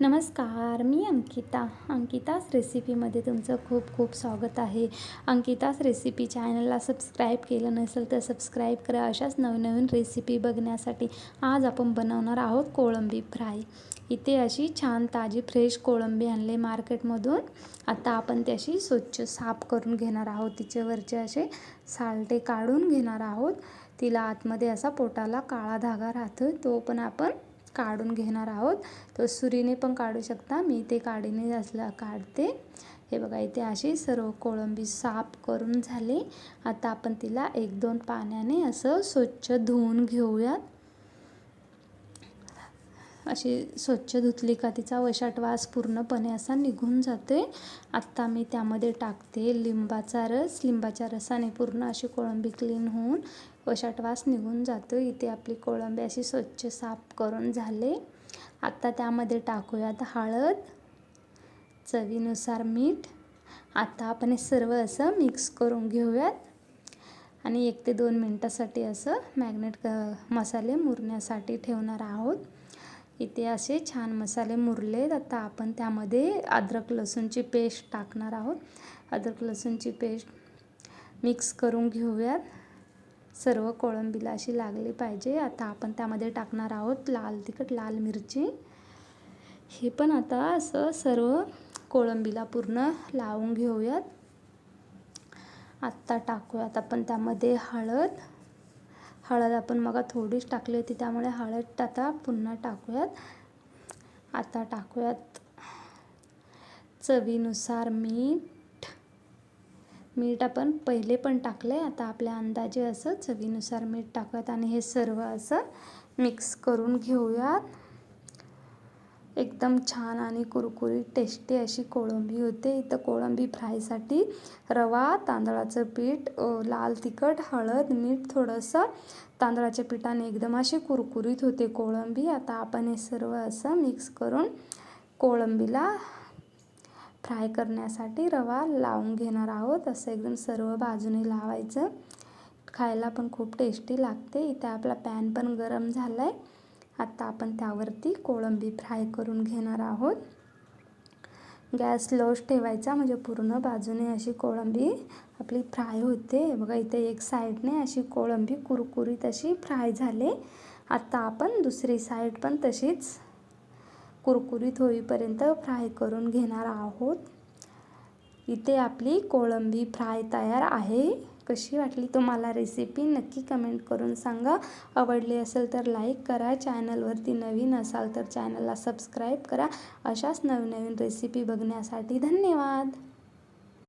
नमस्कार मी अंकिता. अंकिताच रेसिपीमध्ये तुमचं खूप खूप स्वागत आहे. अंकिताच रेसिपी चॅनलला सबस्क्राईब केलं नसेल तर सबस्क्राईब करा. अशाच नवनवीन रेसिपी बघण्यासाठी आज आपण बनवणार आहोत कोळंबी फ्राय. इथे अशी छान ताजी फ्रेश कोळंबी आणले मार्केटमधून आता आपण त्याशी स्वच्छ साफ करून घेणार आहोत. तिच्यावरचे असे सालटे काढून घेणार आहोत. तिला आतमध्ये असा पोटाला काळा धागा राहतो तो पण आपण काढून घेणार आहोत. तर सुरीने पण काढू शकता. मी ते काढीने असला काढते. हे बघा इथे अशी सर्व कोळंबी साफ करून झाली. आता आपण तिला एक दोन पाण्याने असं स्वच्छ धुवून घेऊयात. अशी स्वच्छ धुतली का तिचा वशाट वास पूर्णपणे असा निघून जाते आत्ता मी त्यामध्ये टाकते लिंबाचा रस. लिंबाच्या रसाने पूर्ण अशी कोळंबी क्लीन होऊन वशाट वास निघून जातो इथे आपली कोळंबी अशी स्वच्छ साफ करून झाले. आत्ता त्यामध्ये टाकूयात हळद चवीनुसार मीठ. आता आपण हे सर्व असं मिक्स करून घेऊयात. आणि एक ते दोन मिनटासाठी असं मॅग्नेट क मसाले मुरण्यासाठी ठेवणार आहोत. इथे असे छान मसाले मुरलेत आता आपण त्यामध्ये अद्रक लसूणची पेस्ट टाकणार आहोत. अद्रक लसूणची पेस्ट मिक्स करून घेऊयात. सर्व कोळंबीला अशी लागली पाहिजे. आता आपण त्यामध्ये टाकणार आहोत लाल तिखट लाल मिरची. हे पण आता असं सर्व कोळंबीला पूर्ण लावून घेऊयात. आत्ता टाकूयात आपण त्यामध्ये हळद. हळद आपण मग थोडीच टाकली होती त्यामुळे हळद आता पुन्हा टाकूयात. आता टाकूयात. चवीनुसार मीठ. मीठ आपण पहिले पण टाकले आता आपल्या अंदाजे असं चवीनुसार मीठ टाकूयात आणि हे सर्व असं मिक्स करून घेऊयात. एकदम छान आणि कुरकुरीत टेस्टी अशी कोळंबी होते. इथं कोळंबी फ्रायसाठी रवा तांदळाचं पीठ लाल तिखट हळद मीठ थोडंसं. तांदळाच्या पिठाने एकदम अशी कुरकुरीत होते कोळंबी. आता आपण हे सर्व असं मिक्स करून कोळंबीला फ्राय करण्यासाठी रवा लावून घेणार आहोत. असं एकदम सर्व बाजूने लावायचं. खायला पण खूप टेस्टी लागते. इथे आपला पॅन पण गरम झाला आहे आता आपण त्यावरती कोळंबी फ्राय करून घेणार आहोत. गॅस लोच ठेवायचा म्हणजे पूर्ण बाजूने अशी कोळंबी आपली फ्राय होते. बघा इथे एक साईडने अशी कोळंबी कुरकुरीत अशी फ्राय झाले. आता आपण दुसरी साईड पण तशीच कुरकुरीत होईपर्यंत फ्राय करून घेणार आहोत. इथे आपली कोळंबी फ्राय तयार आहे. कशी वाटली तुम्हाला रेसिपी नक्की कमेंट करून सांगा. आवडली असेल तर लाईक करा. चॅनलवरती नवीन असाल तर चॅनलला सबस्क्राईब करा. अशाच नवनवीन रेसिपी बघण्यासाठी धन्यवाद.